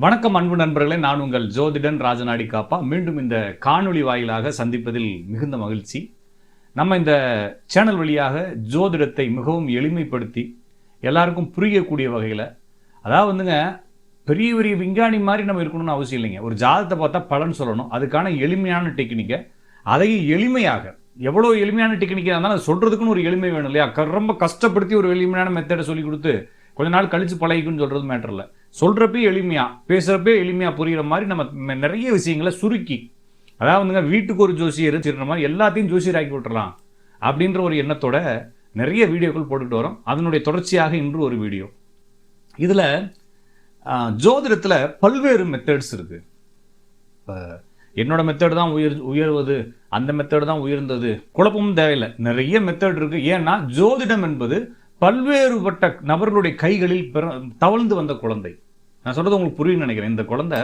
வணக்கம் அன்பு நண்பர்களே. நான் உங்கள் ஜோதிடன் ராஜநாடி காப்பா. மீண்டும் இந்த காணொளி வாயிலாக சந்திப்பதில் மிகுந்த மகிழ்ச்சி. நம்ம இந்த சேனல் வழியாக ஜோதிடத்தை மிகவும் எளிமைப்படுத்தி எல்லாருக்கும் புரியக்கூடிய வகையில் அதாவது வந்துங்க பெரிய பெரிய விஞ்ஞானி மாதிரி நம்ம இருக்கணும்னு அவசியம் இல்லைங்க. ஒரு ஜாதகத்தை பார்த்தா பலன் சொல்லணும். அதுக்கான எளிமையான டெக்னிக்கை அதையும் எளிமையாக எவ்வளோ எளிமையான டெக்னிக்காக இருந்தாலும் அது சொல்கிறதுக்குன்னு ஒரு எளிமை வேணும் இல்லையா? க- ரொம்ப கஷ்டப்படுத்தி ஒரு எளிமையான மெத்தடை சொல்லி கொடுத்து கொஞ்ச நாள் கழித்து பழகிக்குன்னு சொல்கிறது மேட்டர் இல்லை. சொல்கிறப்பே எளிமையாக பேசுகிறப்பே எளிமையாக புரிகிற மாதிரி நம்ம நிறைய விஷயங்களை சுருக்கி அதாவது வந்துங்க வீட்டுக்கு ஒரு ஜோசியர் சொல்கிற மாதிரி எல்லாத்தையும் ஜோசியர் ஆக்கி விட்டுறலாம் அப்படின்ற ஒரு எண்ணத்தோட நிறைய வீடியோக்கள் போட்டுட்டு வரோம். அதனுடைய தொடர்ச்சியாக இன்று ஒரு வீடியோ. இதில் ஜோதிடத்தில் பல்வேறு மெத்தட்ஸ் இருக்குது இப்போ என்னோட மெத்தடு தான் உயர் உயர்வது அந்த மெத்தடு தான் உயர்ந்தது. குழப்பமும் தேவையில்லை. நிறைய மெத்தட் இருக்குது ஏன்னா ஜோதிடம் என்பது பல்வேறுபட்ட நபர்களுடைய கைகளில் பிற தவழ்ந்து வந்த குழந்தை. நான் சொல்கிறது உங்களுக்கு புரியும் நினைக்கிறேன். இந்த குழந்தை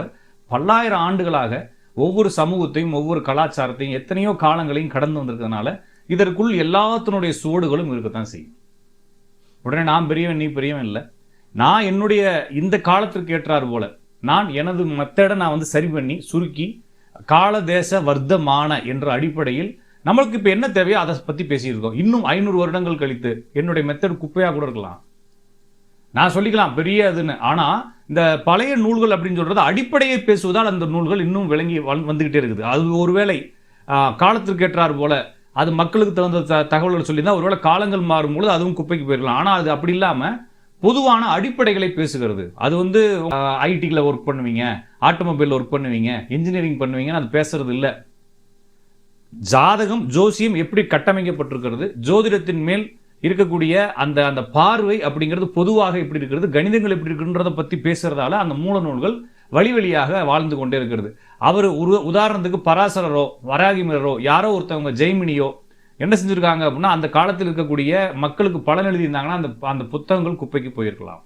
பல்லாயிரம் ஆண்டுகளாக ஒவ்வொரு சமூகத்தையும் ஒவ்வொரு கலாச்சாரத்தையும் எத்தனையோ காலங்களையும் கடந்து வந்திருக்கிறதுனால இதற்குள் எல்லாத்தினுடைய சுவடுகளும் இருக்கத்தான் செய்யும். உடனே நான் பெரியவன் நீ பெரியவன் இல்லை. நான் என்னுடைய இந்த காலத்திற்கு ஏற்றார் போல நான் எனது மெத்தடை நான் வந்து சரி பண்ணி சுருக்கி கால தேச வர்த்தமான என்ற அடிப்படையில் நம்மளுக்கு இப்போ என்ன தேவையோ அதை பற்றி பேசியிருக்கோம். இன்னும் ஐநூறு வருடங்கள் கழித்து என்னுடைய மெத்தட் குப்பையாக கூட இருக்கலாம். நான் சொல்லிக்கலாம் பெரிய இதுன்னு. ஆனால் இந்த பழைய நூல்கள் அப்படின்னு சொல்கிறது அடிப்படையை பேசுவதால் அந்த நூல்கள் இன்னும் விளங்கி வந்- இருக்குது. அது ஒருவேளை காலத்திற்கேற்றார் காலத்திற்கு ஏற்றார் போல அது மக்களுக்கு தகுந்த த தகவல்கள் சொல்லியிருந்தா ஒருவேளை காலங்கள் மாறும்பொழுது அதுவும் குப்பைக்கு போயிருக்கலாம். ஆனால் அது அப்படி இல்லாமல் பொதுவான அடிப்படைகளை பேசுகிறது. அது வந்து ஐடியில் ஒர்க் பண்ணுவீங்க ஆட்டோமொபைலில் ஒர்க் பண்ணுவீங்க இன்ஜினியரிங் பண்ணுவீங்கன்னு அது பேசுறது இல்லை. ஜாதகம் ஜோசியம் எப்படி கட்டமைக்கப்பட்டிருக்கிறது ஜோதிடத்தின் மேல் இருக்கக்கூடிய அந்த அந்த பார்வை அப்படிங்கிறது பொதுவாக எப்படி இருக்கிறது கணிதங்கள் எப்படி இருக்குன்றத பற்றி பேசுறதால அந்த மூல நூல்கள் வழி வழியாக வாழ்ந்து கொண்டே இருக்கிறது. அவர் ஒரு உதாரணத்துக்கு பராசரரோ வராகிமரோ யாரோ ஒருத்தவங்க ஜெய்மினியோ என்ன செஞ்சுருக்காங்க அப்படின்னா அந்த காலத்தில் இருக்கக்கூடிய மக்களுக்கு பலன் எழுதியிருந்தாங்கன்னா அந்த அந்த புத்தகங்கள் குப்பைக்கு போயிருக்கலாம்.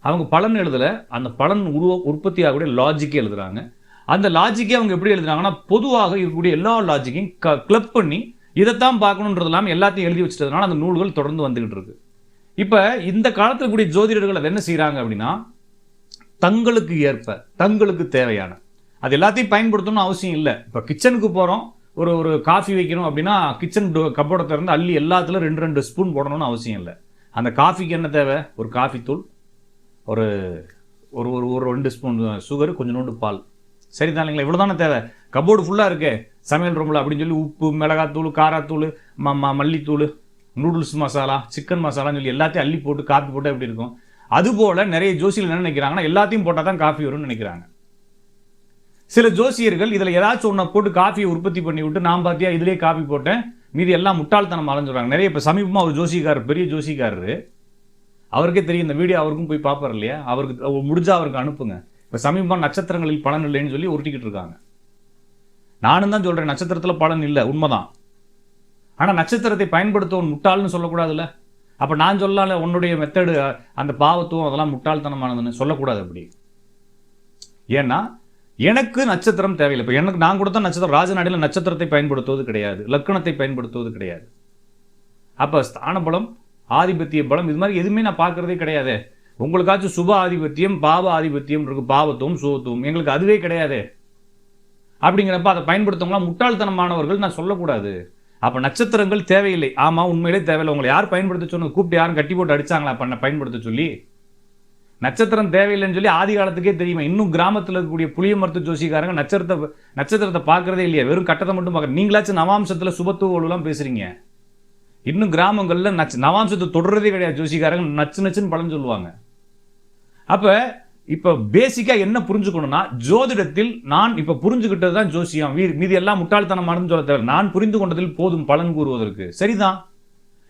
அவங்க பலன் எழுதல அந்த பலன் உருவ உற்பத்தியாகக்கூடிய லாஜிக்கே எழுதுகிறாங்க அந்த லாஜிக்கே அவங்க எப்படி எழுதுனாங்கன்னா பொதுவாக இருக்கக்கூடிய எல்லா லாஜிக்கையும் க கிளப் பண்ணி இதைத்தான் பார்க்கணுன்றது இல்லாமல் எல்லாத்தையும் எழுதி வச்சுட்டதுனால அந்த நூல்கள் தொடர்ந்து வந்துகிட்டு இருக்கு. இப்போ இந்த காலத்தில் கூடிய ஜோதிடர்கள் அதை என்ன செய்கிறாங்க அப்படின்னா தங்களுக்கு ஏற்ப தங்களுக்கு தேவையான அது எல்லாத்தையும் பயன்படுத்தணும்னு அவசியம் இல்லை. இப்போ கிச்சனுக்கு போகிறோம் ஒரு ஒரு காஃபி வைக்கணும் அப்படின்னா கிச்சன் கப்போட திறந்து அள்ளி எல்லாத்துலையும் ரெண்டு ரெண்டு ஸ்பூன் போடணும்னு அவசியம் இல்லை. அந்த காஃபிக்கு என்ன தேவை? ஒரு காஃபி தூள் ஒரு ஒரு ஒரு ஒரு ரெண்டு ஸ்பூன் சுகர் கொஞ்சோண்டு பால். சரிதான் இல்லைங்களா? இவ்வளோ தானே தேவை கபோர்டு ஃபுல்லாக இருக்கே. சமையல் ரூமில் அப்படின்னு சொல்லி உப்பு மிளகாத்தூள் காராத்தூள் ம ம மல்லித்தூள் நூடுல்ஸ் மசாலா சிக்கன் மசாலான்னு சொல்லி எல்லாத்தையும் அள்ளி போட்டு காப்பி போட்டால் எப்படி இருக்கும்? அதுபோல் நிறைய ஜோசியில் என்ன நினைக்கிறாங்கன்னா எல்லாத்தையும் போட்டால் தான் காஃபி வரும்னு நினைக்கிறாங்க. சில ஜோசியர்கள் இதில் ஏதாச்சும் ஒன்றை போட்டு காஃபியை உற்பத்தி பண்ணி விட்டு நான் பார்த்தியா இதுலேயே காஃபி போட்டேன். மீதி எல்லாம் முட்டாள்தனம் அலைஞ்சுறாங்க நிறைய இப்போ சமீபமாக ஒரு ஜோசிக்காரர் பெரிய ஜோசிக்காரர் அவருக்கே தெரியும் இந்த வீடியோ அவருக்கும் போய் பார்ப்பார் இல்லையா? அவருக்கு முடிஞ்சால் அவருக்கு அனுப்புங்க. இப்போ சமீபமாக நட்சத்திரங்களில் பலன் இல்லைன்னு சொல்லி உருட்டிக்கிட்டு இருக்காங்க. நானும் தான் சொல்கிறேன் நட்சத்திரத்தில் பலன் இல்லை உண்மைதான். ஆனால் நட்சத்திரத்தை பயன்படுத்தவன் முட்டாள்னு சொல்லக்கூடாதுல்ல? அப்போ நான் சொல்லல உன்னுடைய மெத்தடு அந்த பாவத்துவம் அதெல்லாம் முட்டாள்தனமானதுன்னு சொல்லக்கூடாது அப்படி. ஏன்னா எனக்கு நட்சத்திரம் தேவையில்லை. இப்போ எனக்கு நான் கொடுத்த நட்சத்திரம் ராஜநாடியில் நட்சத்திரத்தை பயன்படுத்துவது கிடையாது. லக்கணத்தை பயன்படுத்துவது கிடையாது. அப்போ ஸ்தான பலம் ஆதிபத்திய பலம் இது மாதிரி எதுவுமே நான் பார்க்கறதே கிடையாது. உங்களுக்காச்சும் சுப ஆதிபத்தியம் பாவ ஆதிபத்தியம் இருக்கு. பாவத்துவம் சுகத்துவம். எங்களுக்கு அதுவே கிடையாது. அப்படிங்கிறப்ப அதை பயன்படுத்தவங்களாம் முட்டாள்தனமானவர்கள் நான் சொல்லக்கூடாது. அப்போ நட்சத்திரங்கள் தேவையில்லை. ஆமாம் உண்மையிலே தேவையில்லை. உங்களை யார் பயன்படுத்த சொன்னது? கூப்பிட்டு யாரும் கட்டி போட்டு அடிச்சாங்களா? பண்ண பயன்படுத்த சொல்லி? நட்சத்திரம் தேவையில்லைன்னு சொல்லி ஆதி காலத்துக்கே தெரியுமா. இன்னும் கிராமத்தில் இருக்கக்கூடிய புளிய மருத்துவ ஜோசிக்காரங்க நட்சத்திரத்தை நட்சத்திரத்தை பார்க்குறதே இல்லையா? வெறும் கட்டத்தை மட்டும் பார்க்க நீங்களாச்சும் நவாம்சத்தில் சுபத்துவலாம் பேசுகிறீங்க இன்னும் கிராமங்களில் நச்சு நவாம்சத்தை தொடர்றதே கிடையாது. ஜோசிக்காரங்க நச்சு நச்சுன்னு பலன் சொல்லுவாங்க. அப்போ இப்போ பேசிக்காக என்ன புரிஞ்சுக்கணும்னா ஜோதிடத்தில் நான் இப்போ புரிஞ்சுக்கிட்டது தான் ஜோசியம். வீ மீதி எல்லாம் முட்டாள்தனமானதுன்னு சொல்ல தேவை நான் புரிந்து கொண்டதில் போதும் பலன் கூறுவதற்கு. சரிதான்.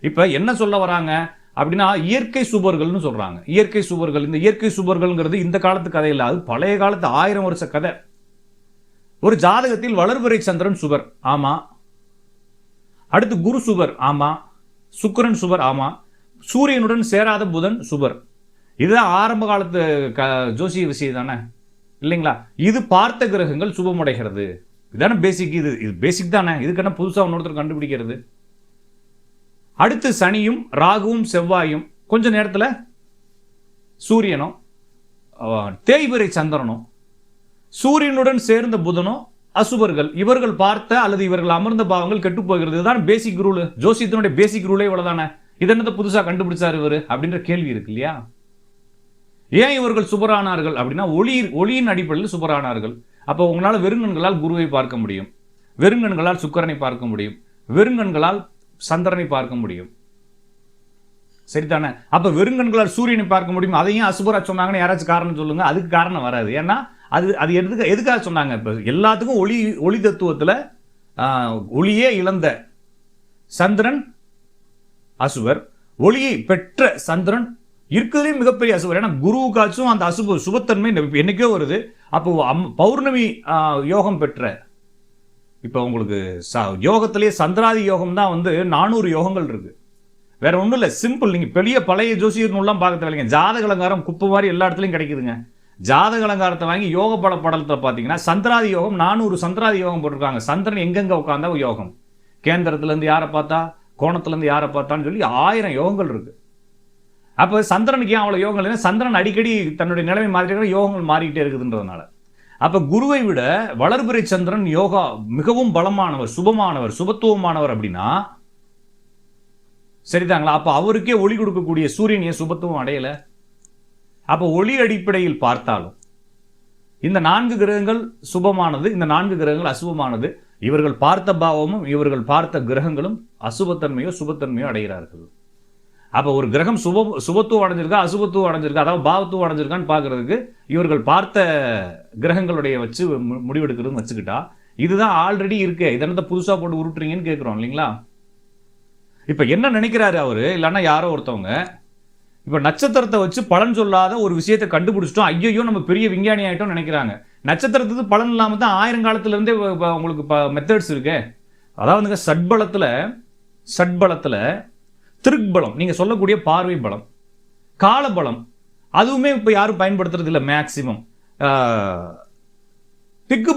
இப்போ என்ன சொல்ல வராங்க? அப்படின்னா இயற்கை சுபர்கள்னு சொல்கிறாங்க இயற்கை சுபர்கள். இந்த இயற்கை சுபர்கள்ங்கிறது இந்த காலத்து கதை இல்லை. அது பழைய காலத்து ஆயிரம் வருஷ கதை. ஒரு ஜாதகத்தில் வளர்பிறை சந்திரன் சுபர். ஆமாம் அடுத்து குரு சுபர். ஆமாம் சுக்கரன் சுபர். ஆமாம் சூரியனுடன் சேராத புதன் சுபர். இதுதான் ஆரம்ப காலத்து க ஜோசிய விஷயம் தானே? இல்லைங்களா? இது பார்த்த கிரகங்கள் சுபமடைகிறது. இதுதானே பேசிக் இது இது பேசிக் தானே? இதுக்கான புதுசாக இன்னொருத்தர் கண்டுபிடிக்கிறது? அடுத்து சனியும் ராகுவும் செவ்வாயும் கொஞ்ச நேரத்தில் சூரியனும் தேய்பிரை சந்திரனும் சூரியனுடன் சேர்ந்த புதனும் அசுபர்கள் இவர்கள் பார்த்த அல்லது இவர்கள் அமர்ந்த பாவங்கள் கெட்டு போகிறது. இதுதான் பேசிக் ரூல் ஜோசியத்தினுடைய பேசிக் ரூலே இவ்வளோதானே இது என்னத்தை புதுசாக கண்டுபிடிச்சார் இவர்? அப்படின்ற கேள்வி இருக்கு இல்லையா? ஏன் இவர்கள் சுபரானார்கள் அப்படின்னா ஒளி ஒளியின் அடிப்படையில் சுபரானார்கள். அப்போ உங்களால் வெறுங்கண்களால் குருவை பார்க்க முடியும். வெறுங்கண்களால் சுக்கரனை பார்க்க முடியும். வெறுங்கண்களால் சந்திரனை பார்க்க முடியும். சரிதானே? அப்போ வெறுங்கண்களால் சூரியனை பார்க்க முடியும்? அதையும் அசுபரா சொன்னாங்கன்னு யாராச்சும் காரணம் சொல்லுங்க. அதுக்கு காரணம் வராது. ஏன்னா அது அது எதுக்கு எதுக்காக சொன்னாங்க? இப்போ எல்லாத்துக்கும் ஒளி ஒளி தத்துவத்தில் ஒளியே இழந்த சந்திரன் அசுவர் ஒளியை பெற்ற சந்திரன் இருக்கிறதுலே மிகப்பெரிய அசுவர் ஏன்னா குருவுக்காச்சும் அந்த அசுப சுபத்தன்மை இந்த- என்னைக்கோ வருது. அப்போ அம் பௌர்ணமி யோகம் பெற்ற இப்போ உங்களுக்கு ச யோகத்திலேயே சந்திராதி யோகம் தான் வந்து நானூறு யோகங்கள் இருக்குது வேற ஒன்றும் இல்லை சிம்பிள். நீங்கள் பெரிய பழைய ஜோசியர் நூல்லாம் பார்க்க தேவையில்லைங்க ஜாதக அலங்காரம் குப்பை மாதிரி எல்லா இடத்துலையும் கிடைக்குதுங்க. ஜாதக அலங்காரத்தை வாங்கி யோக பட படத்தை பார்த்தீங்கன்னா சந்திராதி யோகம் நானூறு சந்திராதி யோகம் போட்டிருக்காங்க. சந்திரன் எங்கெங்கே உட்காந்தா யோகம். கேந்திரத்துலேருந்து யாரை பார்த்தா கோணத்துலேருந்து யாரை பார்த்தான்னு சொல்லி ஆயிரம் யோகங்கள் இருக்குது அப்போ சந்திரனுக்கு ஏன் அவ்வளோ யோகங்கள் இல்லைன்னா சந்திரன் அடிக்கடி தன்னுடைய நிலைமை மாறிட்டு யோகங்கள் மாறிக்கிட்டே இருக்குதுன்றதுனால அப்போ குருவை விட வளர்பிறை சந்திரன் யோகா மிகவும் பலமானவர் சுபமானவர் சுபத்துவமானவர் அப்படின்னா சரிதாங்களா? அப்போ அவருக்கே ஒளி கொடுக்கக்கூடிய சூரியன் ஏன் சுபத்துவம் அடையலை? அப்போ ஒளி அடிப்படையில் பார்த்தாலும் இந்த நான்கு கிரகங்கள் சுபமானது இந்த நான்கு கிரகங்கள் அசுபமானது இவர்கள் பார்த்த பாவமும் இவர்கள் பார்த்த கிரகங்களும் அசுபத்தன்மையோ சுபத்தன்மையோ அடைகிறார்கள். அப்போ ஒரு கிரகம் சுப சுபத்துவம் அடைஞ்சிருக்கா அசுபத்துவம் அடைஞ்சிருக்கா அதாவது பாவத்துவம் அடைஞ்சிருக்கான்னு பார்க்கறதுக்கு இவர்கள் பார்த்த கிரகங்களுடைய வச்சு மு- முடிவெடுக்கிறதுன்னு வச்சுக்கிட்டா இதுதான் ஆல்ரெடி இருக்கு. இதனத்தை புதுசாக போட்டு உருட்டுறீங்கன்னு கேட்குறோம் இல்லைங்களா? இப்போ என்ன நினைக்கிறாரு அவர்? இல்லைன்னா யாரோ ஒருத்தவங்க இப்போ நட்சத்திரத்தை வச்சு பலன் சொல்லாத ஒரு விஷயத்தை கண்டுபிடிச்சிட்டோம் ஐயோ நம்ம பெரிய விஞ்ஞானி ஆகிட்டோம் நினைக்கிறாங்க. நட்சத்திரத்துக்கு பலன் இல்லாமல் தான் ஆயிரங்காலத்துலேருந்தே உங்களுக்கு மெத்தட்ஸ் இருக்கு. அதாவதுங்க சட்பலத்தில் சட்பலத்தில் திருக்பலம் நீங்கள் சொல்லக்கூடிய பார்வை பலம் காலபலம் அதுவுமே இப்போ யாரும் பயன்படுத்துறது இல்லை மேக்சிமம் திக்கு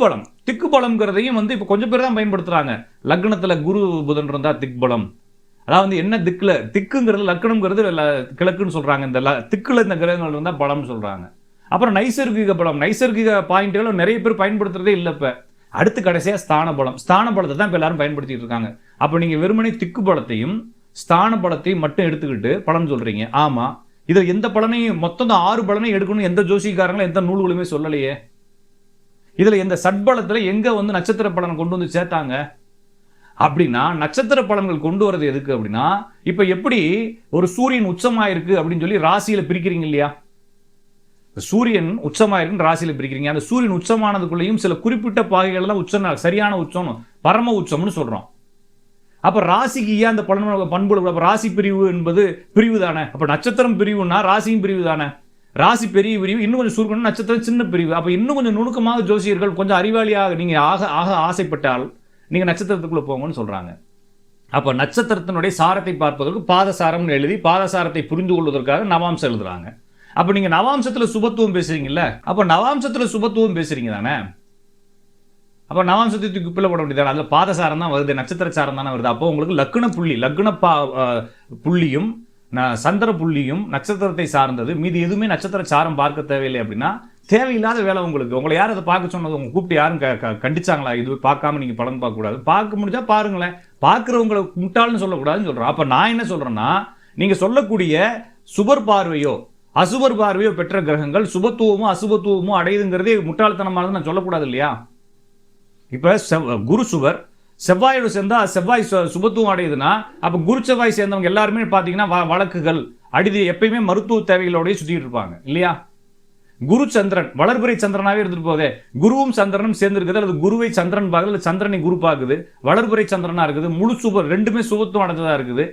திக்குபலம்ங்கிறதையும் திக்கு வந்து இப்போ கொஞ்சம் பேர் தான் பயன்படுத்துகிறாங்க லக்னத்தில் குரு புதன் இருந்தால் திக்பலம். அதாவது என்ன திக்குல திக்குங்கிறது லக்கணம்ங்கிறது கிழக்குன்னு சொல்கிறாங்க இந்த ல- திக்குல இந்த கிரகங்கள் இருந்தால் பலம்னு சொல்கிறாங்க அப்புறம் நைசர்கிக பலம் நைசர்கிக பாயிண்ட்டுகளும் நிறைய பேர் பயன்படுத்துறதே இல்லை இப்போ. அடுத்து கடைசியாக ஸ்தான பலம் ஸ்தான பலத்தை தான் இப்போ எல்லாரும் பயன்படுத்திட்டு இருக்காங்க. அப்போ நீங்கள் வெறுமனே திக்கு பலத்தையும் ஸ்தான பலத்தையும் மட்டும் எடுத்துக்கிட்டு பலன் சொல்றீங்க. ஆமா. இதில் எந்த பலனையும் மொத்தம் ஆறு பலனையும் எடுக்கணும் எந்த ஜோசிக்காரங்களும் எந்த நூல்களுமே சொல்லலையே. இதில் எந்த சட்பலத்தில் எங்க வந்து நட்சத்திர பலனை கொண்டு வந்து சேர்த்தாங்க? அப்படின்னா நட்சத்திர பலன்கள் கொண்டு வரது எதுக்கு அப்படின்னா இப்போ எப்படி ஒரு சூரியன் உச்சமாயிருக்கு அப்படின்னு சொல்லி ராசியில் பிரிக்கிறீங்க இல்லையா? சூரியன் உச்சமாயிருக்குன்னு ராசியில் பிரிக்கிறீங்க. அந்த சூரியன் உச்சமானதுக்குள்ளேயும் சில குறிப்பிட்ட பாகைகள் தான் உச்சம் சரியான உச்சம் பரம உச்சம்னு சொல்கிறோம் அப்போ ராசிக்கு ஏன் அந்த பலன் பண்புல அப்போ ராசி பிரிவு என்பது பிரிவு தானே. அப்போ நட்சத்திரம் பிரிவுனா ராசியும் பிரிவு தானே. ராசி பெரிய பிரிவு இன்னும் கொஞ்சம் சுருக்கணும் நட்சத்திரம் சின்ன பிரிவு. அப்போ இன்னும் கொஞ்சம் நுணுக்கமாக ஜோசியர்கள் கொஞ்சம் அறிவாளியாக நீங்கள் ஆக ஆக ஆசைப்பட்டால் நீங்கள் நட்சத்திரத்துக்குள்ளே போங்கன்னு சொல்கிறாங்க அப்போ நட்சத்திரத்தினுடைய சாரத்தை பார்ப்பதற்கு பாதசாரம்னு எழுதி பாதசாரத்தை புரிந்து கொள்வதற்காக நவாம்சம் எழுதுறாங்க. அப்போ நீங்கள் நவாம்சத்தில் சுபத்துவம் பேசுகிறீங்கல்ல அப்போ நவாம்சத்தில் சுபத்துவம் பேசுகிறீங்க தானே? அப்போ நவாம்சத்தை தூக்கி குப்பில போட வேண்டியது அதில் பாதசாரம் தான் வருது நட்சத்திர சாரம் தானே வருது. அப்போ உங்களுக்கு லக்ன புள்ளி லக்ன பா புள்ளியும் சந்திர புள்ளியும் நட்சத்திரத்தை சார்ந்தது. மீதி எதுவுமே நட்சத்திர சாரம் பார்க்க தேவையில்லை அப்படின்னா தேவையில்லாத வேலை உங்களுக்கு. உங்களை யார் அதை பார்க்க சொன்னது? உங்க கூப்பிட்டு யாரும் க- கண்டிச்சாங்களா? இது பார்க்காம நீங்கள் படம் பார்க்கக்கூடாது. பார்க்க முடிஞ்சால் பாருங்களேன். பார்க்குறவங்களை முட்டாள்னு சொல்லக்கூடாதுன்னு சொல்கிறேன் அப்போ நான் என்ன சொல்கிறேன்னா நீங்கள் சொல்லக்கூடிய சுபர் பார்வையோ அசுபர் பார்வையோ பெற்ற கிரகங்கள் சுபத்துவமோ அசுபத்துவமோ அடையுதுங்கிறதே முட்டாள்தனமானது நான் சொல்லக்கூடாது இல்லையா? இப்போ குரு சுவர் செவ்வாயோட சேர்ந்தா செவ்வாய் சுபத்துவம் அடையுதுன்னா அப்போ குரு செவ்வாய் சேர்ந்தவங்க எல்லாருமே பார்த்தீங்கன்னா வ- வழக்குகள் அடிது எப்பயுமே மருத்துவ தேவைகளோடய சுற்றிட்டு இருப்பாங்க இல்லையா? குரு சந்திரன் வளர்பிறை சந்திரனாவே இருந்துட்டு போதே குருவும் சந்திரனும் சேர்ந்துருக்குது அல்லது குருவை சந்திரன் பார்க்குது அல்லது சந்திரனை குரு பார்க்குது வளர்பிறை சந்திரனாக இருக்குது முழு சுபர் ரெண்டுமே சுபத்துவம் அடைஞ்சதாக இருக்குது.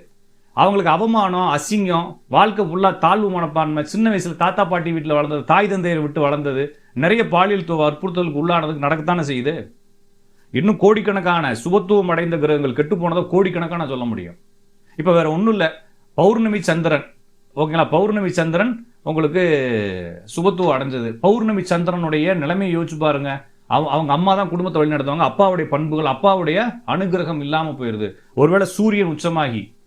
அவங்களுக்கு அவமானம் அசிங்கம் வாழ்க்கை ஃபுல்லாக தாழ்வு மனப்பான்மை சின்ன வயசில் தாத்தா பாட்டி வீட்டில் வளர்ந்தது தாய் தந்தையரை விட்டு வளர்ந்தது நிறைய பாலியல் துவ- வற்புறுத்தலுக்கு உள்ளானதுக்கு நடக்கத்தானே செய்யுது? இன்னும் கோடிக்கணக்கான சுபத்துவம் அடைந்த கிரகங்கள் கெட்டு போனதை கோடிக்கணக்கான சொல்ல முடியும். இப்போ வேற ஒன்றும் இல்லை. பௌர்ணமி சந்திரன். ஓகேங்களா? பௌர்ணமி சந்திரன் உங்களுக்கு சுபத்துவம் அடைஞ்சது. பௌர்ணமி சந்திரனுடைய நிலைமையை யோசிச்சு பாருங்க. அவ- அவங்க அம்மா தான் குடும்பத்தை வழி நடத்துவாங்க. அப்பாவுடைய பண்புகள் அப்பாவுடைய அனுகிரகம் இல்லாமல் போயிடுது ஒருவேளை சூரியன் உச்சமாகி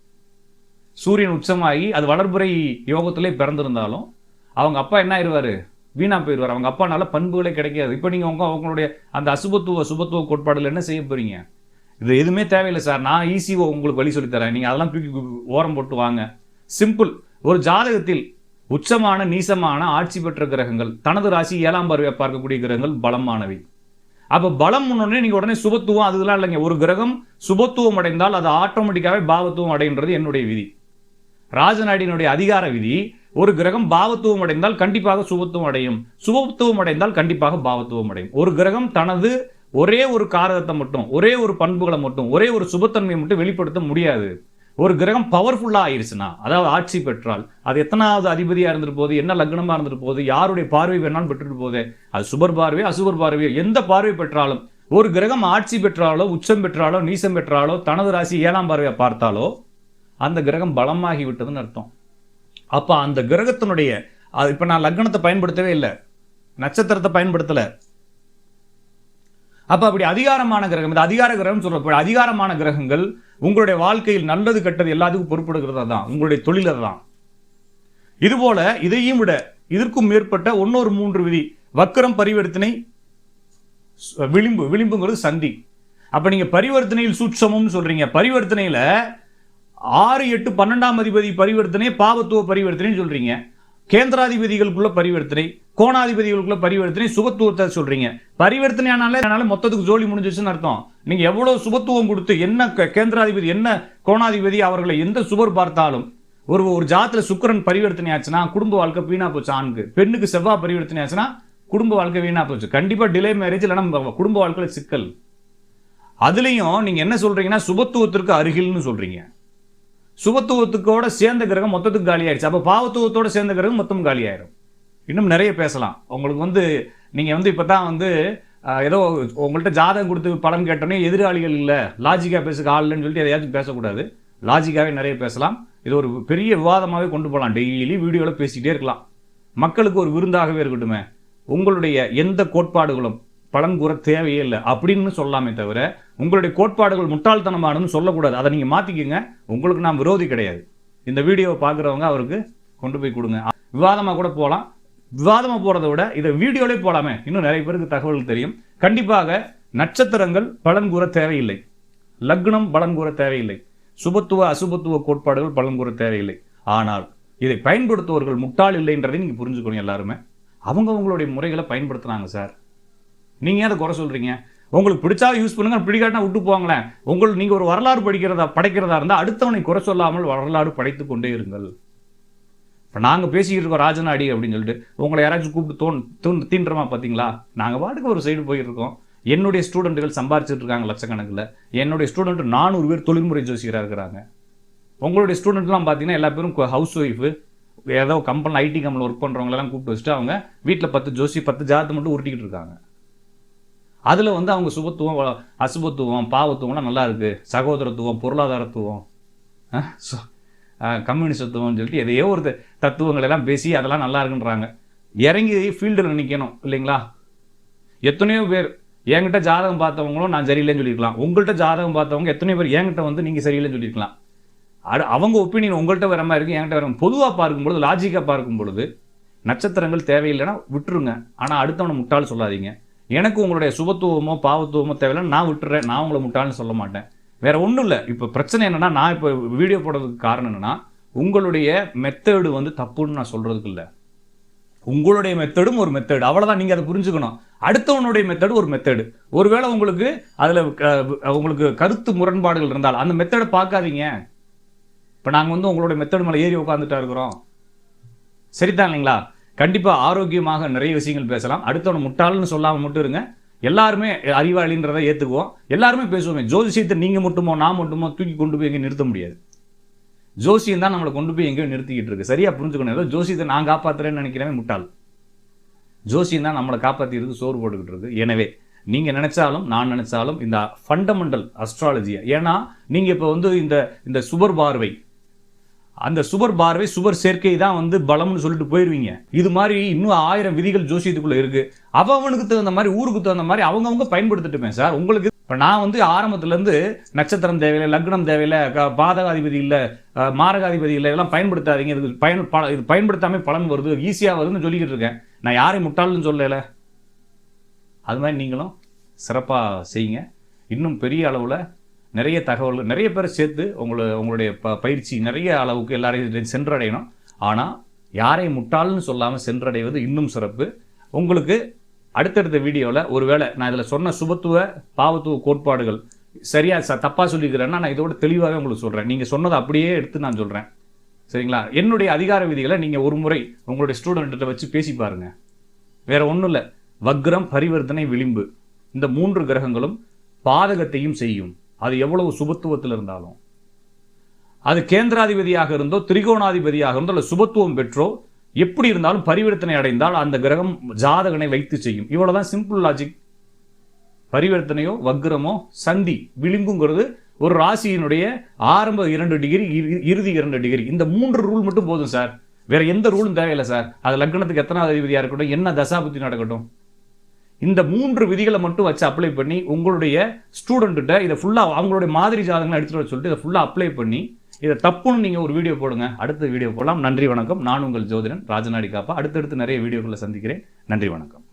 சூரியன் உச்சமாகி அது வளர்புரை யோகத்திலே பிறந்திருந்தாலும் அவங்க அப்பா என்ன ஆயிடுவார் வீணா போயிடுவார். அவங்க அப்பானால பண்புகளே கிடைக்காது. இப்போ நீங்கள் உங்க அவங்களுடைய அந்த அசுபத்துவ சுபத்துவ கோட்பாடுல என்ன செய்ய போறீங்க? இது எதுவுமே தேவையில்லை சார். நான் ஈஸியாக உங்களுக்கு வழி சொல்லித்தரேன் நீங்கள் அதெல்லாம் தூக்கி ஓரம் போட்டு வாங்க. சிம்பிள் ஒரு ஜாதகத்தில் உச்சமான நீசமான ஆட்சி பெற்ற கிரகங்கள் தனது ராசி ஏழாம் பார்வையை பார்க்கக்கூடிய கிரகங்கள் பலமானவை. அப்போ பலம் உடனே நீங்கள் உடனே சுபத்துவம் அதுலாம் இல்லைங்க. ஒரு கிரகம் சுபத்துவம் அடைந்தால் அது ஆட்டோமேட்டிக்காகவே பாவத்துவம் அடைன்றது என்னுடைய விதி. ராஜநாடியினுடைய அதிகார விதி ஒரு கிரகம் பாவத்துவம் அடைந்தால் கண்டிப்பாக சுபத்துவம் அடையும். சுபத்துவம் அடைந்தால் கண்டிப்பாக பாவத்துவம் அடையும். ஒரு கிரகம் தனது ஒரே ஒரு காரகத்தை மட்டும் ஒரே ஒரு பண்புகளை மட்டும் ஒரே ஒரு சுபத்தன்மையை மட்டும் வெளிப்படுத்த முடியாது. ஒரு கிரகம் பவர்ஃபுல்லாக ஆயிடுச்சுன்னா அதாவது ஆட்சி பெற்றால் அது எத்தனாவது அதிபதியாக இருந்துட்டு போகுது என்ன லக்னமாக இருந்துட்டு போகுது யாருடைய பார்வை வேணாலும் பெற்றுட்டு போகுது. அது சுபர் பார்வையோ அசுபர் பார்வையோ எந்த பார்வை பெற்றாலும் ஒரு கிரகம் ஆட்சி பெற்றாலோ உச்சம் பெற்றாலோ நீசம் பெற்றாலோ தனது ராசி ஏழாம் பார்வையை பார்த்தாலோ அந்த கிரகம் பலமாகி விட்டதுன்னு அர்த்தம். அப்போ அந்த கிரகத்தினுடைய அது இப்போ நான் லக்னத்தை பயன்படுத்தவே இல்லை. நட்சத்திரத்தை பயன்படுத்தலை. அப்போ அப்படி அதிகாரமான கிரகம் இந்த அதிகார கிரகம் சொல்ற அதிகாரமான கிரகங்கள் உங்களுடைய வாழ்க்கையில் நல்லது கெட்டது எல்லாத்துக்கும் பொறுப்படுகிறது தான். உங்களுடைய தொழில் தான் இதுபோல இதையும் விட இதற்கும் மேற்பட்ட ஒன்னொரு மூன்று விதி. வக்கரம் பரிவர்த்தனை விளிம்பு விளிம்புங்கிறது சந்தி. அப்போ நீங்கள் பரிவர்த்தனையில் சூட்சமம்னு சொல்கிறீங்க பரிவர்த்தனையில் ஆறு எட்டு பன்னெண்டாம் அதிபதி பரிவர்த்தனை பாவத்துவ பரிவர்த்தனைன்னு சொல்கிறீங்க கேந்திராதிபதிகளுக்குள்ள பரிவர்த்தனை கோணாதிபதிகளுக்குள்ள பரிவர்த்தனை சுபத்துவத்தை சொல்கிறீங்க பரிவர்த்தனை ஆனாலே அதனால மொத்தத்துக்கு ஜோலி முடிஞ்சிச்சுன்னு அர்த்தம். நீங்கள் எவ்வளோ சுபத்துவம் கொடுத்து என்ன கேந்திராதிபதி என்ன கோணாதிபதி அவர்களை எந்த சுபர் பார்த்தாலும் ஒரு ஒரு ஜாத்தில் சுக்கிரன் பரிவர்த்தனை ஆச்சுன்னா குடும்ப வாழ்க்கை வீணாக போச்சு ஆணுக்கு. பெண்ணுக்கு செவ்வாய் பரிவர்த்தனை ஆச்சுன்னா குடும்ப வாழ்க்கை வீணாக போச்சு. கண்டிப்பாக டிலே மேரேஜ் இல்லைன்னா குடும்ப வாழ்க்கையில் சிக்கல். அதுலேயும் நீங்கள் என்ன சொல்கிறீங்கன்னா சுபத்துவத்திற்கு அருகில்னு சொல்கிறீங்க சுபத்துவத்துக்கோட சேர்ந்த கிரகம் மொத்தத்துக்கு காலி ஆயிடுச்சு பாவத்துவத்தோட சேர்ந்த கிரகம் மொத்தம் காலி ஆயிரும் இன்னும் நிறைய பேசலாம். உங்களுக்கு வந்து நீங்கள் வந்து இப்போ தான் வந்து ஏதோ உங்கள்கிட்ட ஜாதகம் கொடுத்து படம் கேட்டோன்னே எதிராளிகள் இல்லை லாஜிக்காக பேசுக்க ஆள் இல்லைன்னு சொல்லிட்டு எதையாச்சும் பேசக்கூடாது. லாஜிக்காவே நிறைய பேசலாம். இது ஒரு பெரிய விவாதமாகவே கொண்டு போகலாம் டெய்லி வீடியோவில் பேசிக்கிட்டே இருக்கலாம். மக்களுக்கு ஒரு விருந்தாகவே இருக்கட்டுமே. உங்களுடைய எந்த கோட்பாடுகளும் பலன் கூற தேவையே இல்லை. அப்படின்னு சொல்லாமே தவிர உங்களுடைய கோட்பாடுகள் முட்டாள்தனமானதுன்னு சொல்லக்கூடாது. அதை நீங்க மாற்றிக்கோங்க உங்களுக்கு நான் விரோதி கிடையாது. இந்த வீடியோவை பார்க்குறவங்க அவருக்கு கொண்டு போய் கொடுங்க. விவாதமா கூட போகலாம் விவாதமா போகிறத விட இதை வீடியோலே போகலாமே இன்னும் நிறைய பேருக்கு தகவல் தெரியும். கண்டிப்பாக நட்சத்திரங்கள் பலன் கூற தேவையில்லை. லக்னம் பலன் கூற தேவையில்லை. சுபத்துவ அசுபத்துவ கோட்பாடுகள் பலன் கூற தேவையில்லை. ஆனால் இதை பயன்படுத்துவர்கள் முட்டாள் இல்லைன்றதை நீங்க புரிஞ்சுக்கணும் எல்லாருமே. அவங்க அவங்களுடைய முறைகளை பயன்படுத்துனாங்க சார். நீங்கள் அதை குறை சொல்கிறீங்க உங்களுக்கு பிடிச்சா யூஸ் பண்ணுங்க பிடிக்காட்டினா விட்டு போங்களேன். உங்களுக்கு நீங்கள் ஒரு வரலாறு படிக்கிறதா படைக்கிறதா இருந்தால் அடுத்தவனை குறை சொல்லாமல் வரலாறு படைத்து கொண்டே இருங்கள். இப்போ நாங்கள் பேசிக்கிட்டு இருக்கோம் ராஜநாடி அப்படின்னு சொல்லிட்டு. உங்களை யாராச்சும் கூப்பிட்டு தோன் தூண் தீண்டுறமா பார்த்தீங்களா நாங்கள் பாட்டுக்கு ஒரு சைடு போயிருக்கோம் என்னுடைய ஸ்டூடெண்ட்டுகள் சம்பாரிச்சிட்டு இருக்காங்க லட்சக்கணக்கில். என்னுடைய ஸ்டூடெண்ட் நானூறு பேர் தொழில்முறை ஜோசியராக இருக்கிறாங்க. உங்களுடைய ஸ்டூடெண்ட்லாம் பார்த்தீங்கன்னா எல்லா பேரும் ஹவுஸ் ஒய்ஃபு ஏதோ கம்பெனி ஐடி கம்பெனியில் ஒர்க் பண்ணுறவங்களெல்லாம் கூப்பிட்டு வச்சுட்டு அவங்க வீட்டில் பத்து ஜோசி பத்து ஜாதத்தை மட்டும் உருட்டிக்கிட்டு இருக்காங்க. அதில் வந்து அவங்க சுபத்துவம் வ- அசுபத்துவம் பாவத்துவம்லாம் நல்லா இருக்குது சகோதரத்துவம் பொருளாதாரத்துவம். அஹ், கம்யூனிசத்துவம்னு சொல்லிட்டு எதையோ ஒரு தத்துவங்கள் எல்லாம் பேசி அதெல்லாம் நல்லா இருக்குன்றாங்க. இறங்கி ஃபீல்டில் நிற்கணும் இல்லைங்களா? எத்தனையோ பேர் என்கிட்ட ஜாதகம் பார்த்தவங்களும் நான் சரியில்லைன்னு சொல்லியிருக்கலாம். உங்கள்கிட்ட ஜாதகம் பார்த்தவங்க எத்தனையோ பேர் என்கிட்ட வந்து நீங்கள் சரியில்லைன்னு சொல்லியிருக்கலாம். அடு அவங்க ஒப்பீனியன் உங்கள்கிட்ட வர மாதிரி இருக்குது என்கிட்ட வர பொதுவாக பார்க்கும் பொழுது லாஜிக்காக பார்க்கும் பொழுது நட்சத்திரங்கள் தேவையில்லைன்னா விட்டுருங்க. ஆனால் அடுத்தவனை முட்டாள் சொல்லாதீங்க. எனக்கு உங்களுடைய சுபத்துவமோ பாவத்துவமோ தேவையில்லை நான் விட்டுறேன் நான் உங்களை முட்டாள்னு சொல்ல மாட்டேன். வேற ஒன்றும் இல்லை. இப்போ பிரச்சனை என்னன்னா நான் இப்போ வீடியோ போடுறதுக்கு காரணம் என்னன்னா உங்களுடைய மெத்தேடு வந்து தப்புன்னு நான் சொல்றதுக்கு இல்லை. உங்களுடைய மெத்தடும் ஒரு மெத்தேடு அவ்வளோதான் நீங்கள் அதை புரிஞ்சுக்கணும். அடுத்தவனுடைய மெத்தடு ஒரு மெத்தடு ஒருவேளை உங்களுக்கு அதில் உங்களுக்கு கருத்து முரண்பாடுகள் இருந்தால் அந்த மெத்தடை பார்க்காதீங்க. இப்போ நாங்கள் வந்து உங்களுடைய மெத்தடு மேலே ஏறி உட்காந்துட்டா இருக்கிறோம். சரிதான் இல்லைங்களா? கண்டிப்பாக ஆரோக்கியமாக நிறைய விஷயங்கள் பேசலாம். அடுத்தவனை முட்டாள்னு சொல்லாமல் மட்டும் இருங்க. எல்லாருமே அறிவாளின்றதை ஏற்றுக்குவோம் எல்லாருமே பேசுவோமே. ஜோதிஷியத்தை நீங்கள் மட்டுமோ நான் மட்டுமோ தூக்கி கொண்டு போய் எங்கேயும் நிறுத்த முடியாது. ஜோசியம் தான் நம்மளை கொண்டு போய் எங்கேயோ நிறுத்திக்கிட்டு இருக்கு. சரியா புரிஞ்சுக்கணும். ஏதோ ஜோசியத்தை நான் காப்பாற்றுறேன்னு நினைக்கிறவன் முட்டாள். ஜோசியம் தான் நம்மளை காப்பாற்றிருக்கு சோறு போட்டுக்கிட்டு இருக்கு. எனவே நீங்கள் நினச்சாலும் நான் நினச்சாலும் இந்த ஃபண்டமெண்டல் அஸ்ட்ராலஜியை ஏன்னா நீங்கள் இப்போ வந்து இந்த இந்த சுபர் பார்வை அந்த சுவர் பார்வை சுவர் சேர்க்கை தான் வந்து பலம்னு சொல்லிட்டு போயிடுவீங்க இது மாதிரி இன்னும் ஆயிரம் விதிகள் ஜோசியத்துக்குள்ள இருக்கு. அவனுக்கு தகுந்த மாதிரி ஊருக்கு தகுந்த மாதிரி அவங்கவுங்க பயன்படுத்திட்டுமே சார். உங்களுக்கு இப்போ நான் வந்து ஆரம்பத்துலேருந்து நட்சத்திரம் தேவையில்லை லக்னம் தேவையில்லை க- பாதகாதிபதி இல்லை மாரகாதிபதி இல்லை இதெல்லாம் பயன்படுத்தாதீங்க. இதுக்கு பயன் பல இது பயன்படுத்தாமே பலன் வருது ஈஸியாக வருதுன்னு சொல்லிக்கிட்டு இருக்கேன். நான் யாரையும் முட்டாளுன்னு சொல்லலை. அது மாதிரி நீங்களும் சிறப்பாக செய்யுங்க. இன்னும் பெரிய அளவில் நிறைய தகவல்கள் நிறைய பேர் சேர்த்து உங்களை உங்களுடைய ப பயிற்சி நிறைய அளவுக்கு எல்லாரையும் சென்றடையணும். ஆனால் யாரை முட்டாள்னு சொல்லாமல் சென்றடைவது இன்னும் சிறப்பு. உங்களுக்கு அடுத்தடுத்த வீடியோவில் ஒருவேளை நான் இதில் சொன்ன சுபத்துவ பாவத்துவ கோட்பாடுகள் சரியா ச தப்பாக சொல்லிக்கிறேன்னா நான் இதோட தெளிவாகவே உங்களுக்கு சொல்கிறேன் நீங்கள் சொன்னதை அப்படியே எடுத்து நான் சொல்கிறேன் சரிங்களா? என்னுடைய அதிகார விதிகளை நீங்கள் ஒரு முறை உங்களுடைய ஸ்டூடெண்ட்டை வச்சு பேசி பாருங்கள் வேறு ஒன்றும் இல்லை. வக்ரம் பரிவர்த்தனை விளிம்பு. இந்த மூன்று கிரகங்களும் பாதகத்தையும் செய்யும். அது எவ்வளவு சுபத்துவத்தில் இருந்தாலும். அது கேந்திராதிபதியாக இருந்தோ திரிகோணாதிபதியாக இருந்தோ இல்லை சுபத்துவம் பெற்றோ எப்படி இருந்தாலும் பரிவர்த்தனை அடைந்தால் அந்த கிரகம் ஜாதகனை வைத்து செய்யும். இவ்வளோதான் சிம்பிள் லாஜிக் பரிவர்த்தனையோ வக்ரமோ சந்தி விளிம்புங்கிறது ஒரு ராசியினுடைய ஆரம்ப இரண்டு டிகிரி இறு- இறுதி இரண்டு டிகிரி. இந்த மூன்று ரூல் மட்டும் போதும் சார். வேற எந்த ரூலும் தேவையில்லை சார். அது லக்னத்துக்கு எத்தனாவது அதிபதியாக இருக்கட்டும் என்ன தசாபுத்தி நடக்கட்டும். இந்த மூன்று விதிகளை மட்டும் வச்சு அப்ளை பண்ணி உங்களுடைய ஸ்டூடெண்ட்டுகிட்ட இதை ஃபுல்லாக அவங்களுடைய மாதிரி ஜாதகங்களை எடுத்துகிட்டு வர சொல்லிட்டு இதை ஃபுல்லாக அப்ளை பண்ணி இதை தப்புன்னு நீங்கள் ஒரு வீடியோ போடுங்க. அடுத்த வீடியோ போடலாம் நன்றி வணக்கம். நான் உங்கள் ஜோதிடன் ராஜநாடி காப்பா. அடுத்தடுத்து நிறைய வீடியோக்களை சந்திக்கிறேன். நன்றி வணக்கம்.